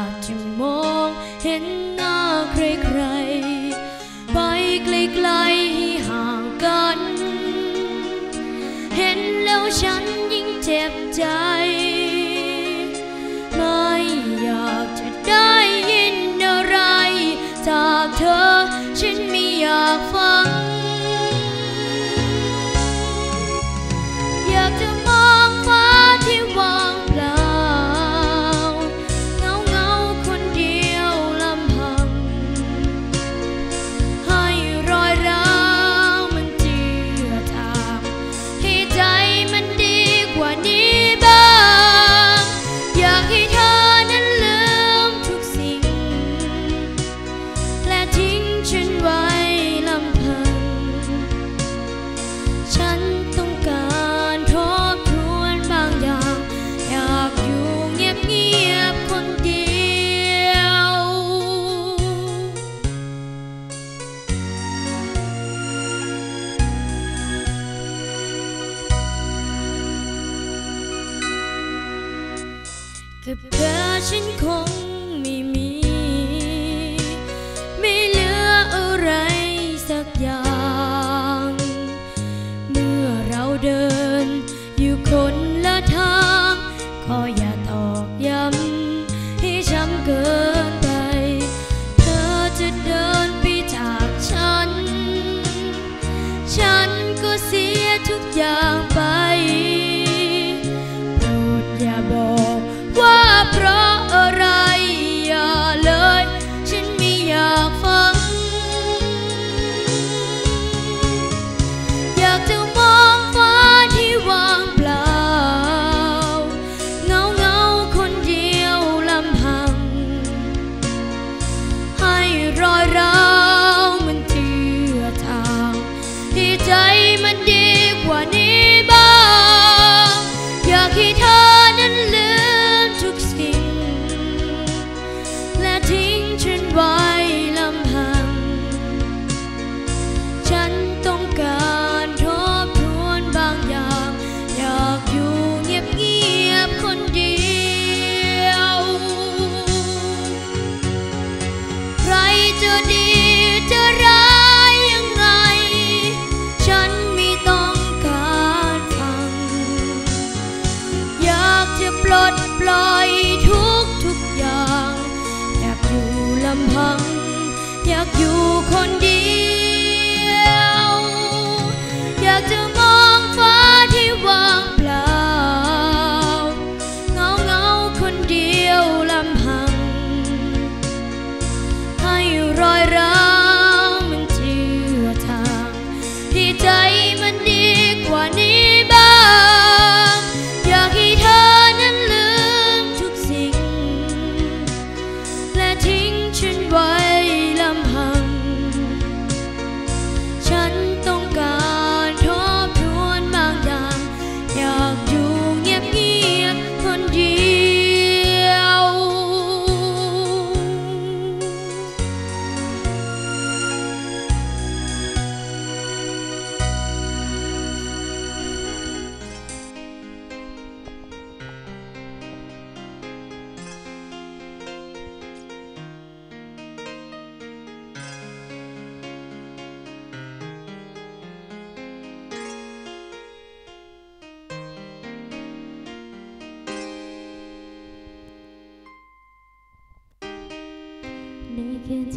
อาจจะมองเห็นหน้าใครๆ ไปไกลๆให้ห่างกัน เห็นแล้วฉันยิ่งเจ็บใจ ไม่อยากจะได้ยินอะไร จากเธอฉันไม่อยากฟัง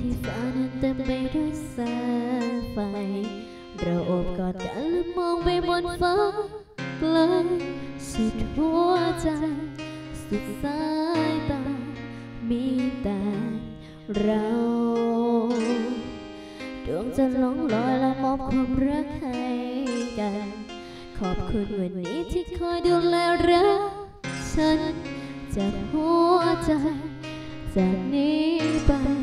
ที่สานั้นเต็มไปด้วยแสงไฟ เราอบกอดกันและมองไปบนฟ้าไกลสุดหัวใจ สุดสายตา มีแต่เราดวงจะหลงลอยและมอบความรักให้กัน ขอบคุณวันนี้ที่คอยดูแลรักฉันจากหัวใจ จากนี้ไป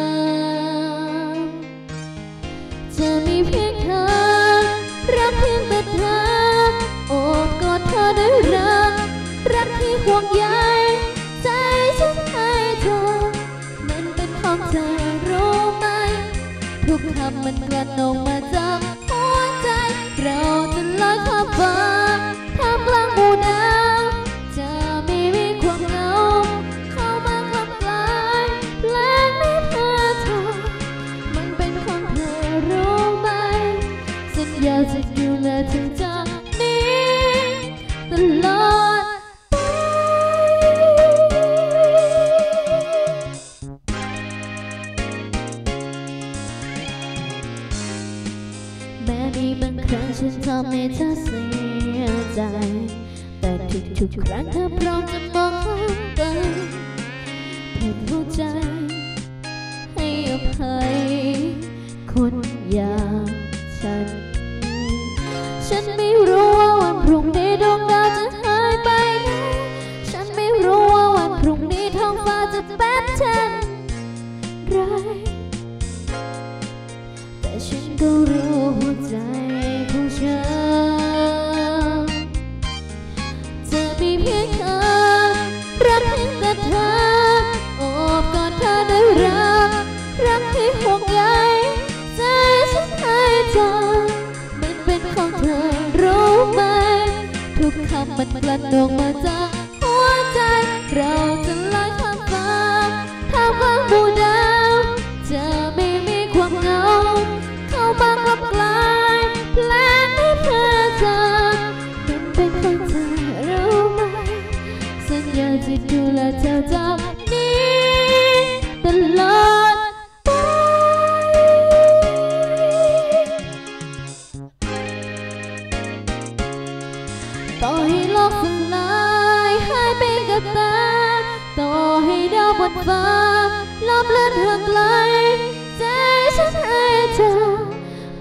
ฉันทำให้เธอเสียใจ แต่ทุกๆครั้งเธอพร้อมจะมองข้ามไปเพื่อเข้ใจให้อภัยคนอย่างฉัน ฉันไม่รู้ว่าวันพรุ่งนี้ดวงดาวจะหายไปไหนฉันไม่รู้ว่าวันพรุ่งนี้ท้องฟ้าจะแป๊บเช่นไร มันกลั่นออกมาจากหัวใจ เราจะลอยข้ามฟ้าถ้าว่างบูดาวจะไม่มีความเหงา เข้ามากับกลายแผลให้เธอจำมันเป็นของเธอรู้ไหม สัญญาจะดูแลเธอจากนี้ บนฟ้าล้อมเลือนห่างไกลใจฉันให้เธอ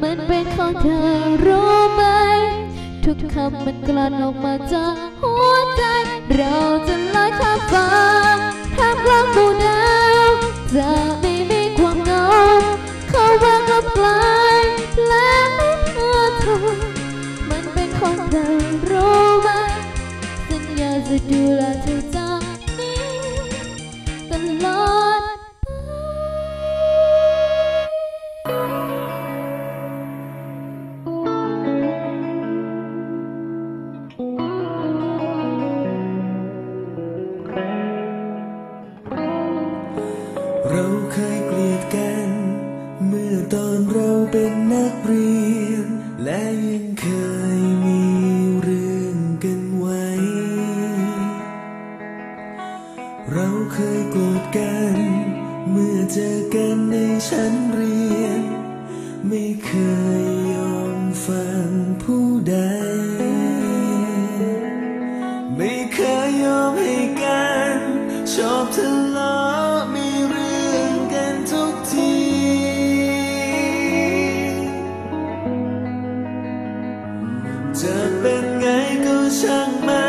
มันเป็นของเธอรู้ไหม ทุกคำมันกลั่นออกมาจากหัวใจ เราจะลอยข้ามฟ้าท่ามกลางหมู่ดาวจะไม่มีความเหงาเข้ามากับกลายและไม่เพื่อเธอมันเป็นของเธอรู้ไหมสัญญาจะดูแลเธอ จะเป็นไงก็ช่างมัน